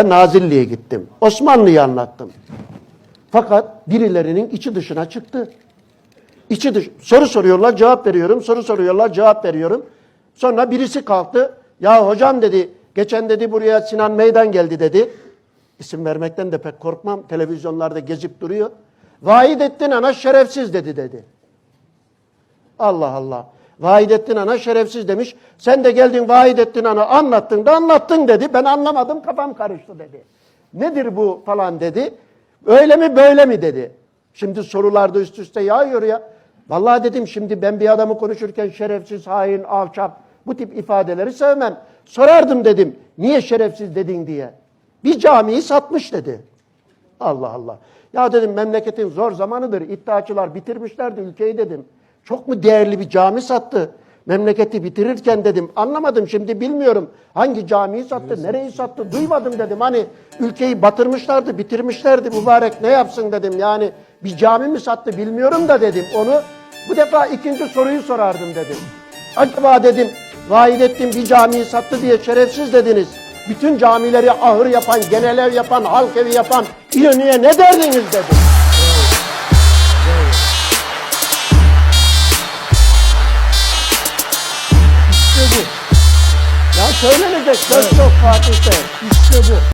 Nazilli'ye gittim. Osmanlı'yı anlattım. Fakat birilerinin içi dışına çıktı. İçi dış soru soruyorlar cevap veriyorum. Soru soruyorlar cevap veriyorum. Sonra birisi kalktı. Ya hocam dedi geçen dedi buraya Sinan Meydan geldi dedi. İsim vermekten de pek korkmam. Televizyonlarda gezip duruyor. Vahidettin Ana şerefsiz dedi dedi. Allah Allah. Vahidettin Ana şerefsiz demiş. Sen de geldin Vahidettin Ana anlattın da anlattın dedi. Ben anlamadım kafam karıştı dedi. Nedir bu falan dedi. Öyle mi böyle mi dedi. Şimdi sorularda üst üste yağıyor ya. Vallahi dedim şimdi ben bir adamı konuşurken şerefsiz, hain, alçak bu tip ifadeleri sevmem. Sorardım dedim. Niye şerefsiz dedin diye. Bir camiyi satmış dedi. Allah Allah. Ya dedim memleketin zor zamanıdır. İddiaçılar bitirmişlerdi ülkeyi dedim. Çok mu değerli bir cami sattı? Memleketi bitirirken dedim. Anlamadım şimdi bilmiyorum. Hangi camiyi sattı, nereyi sattı duymadım dedim. Hani ülkeyi batırmışlardı, bitirmişlerdi mübarek ne yapsın dedim. Yani bir cami mi sattı bilmiyorum da dedim onu. Bu defa ikinci soruyu sorardım dedim. Acaba dedim Vahidettin bir camiyi sattı diye şerefsiz dediniz. Bütün camileri ahır yapan, genel ev yapan, halk evi yapan İnönü'ye ne derdiniz dedim. Söylenecek söz çok Fatih Bey. İşte bu.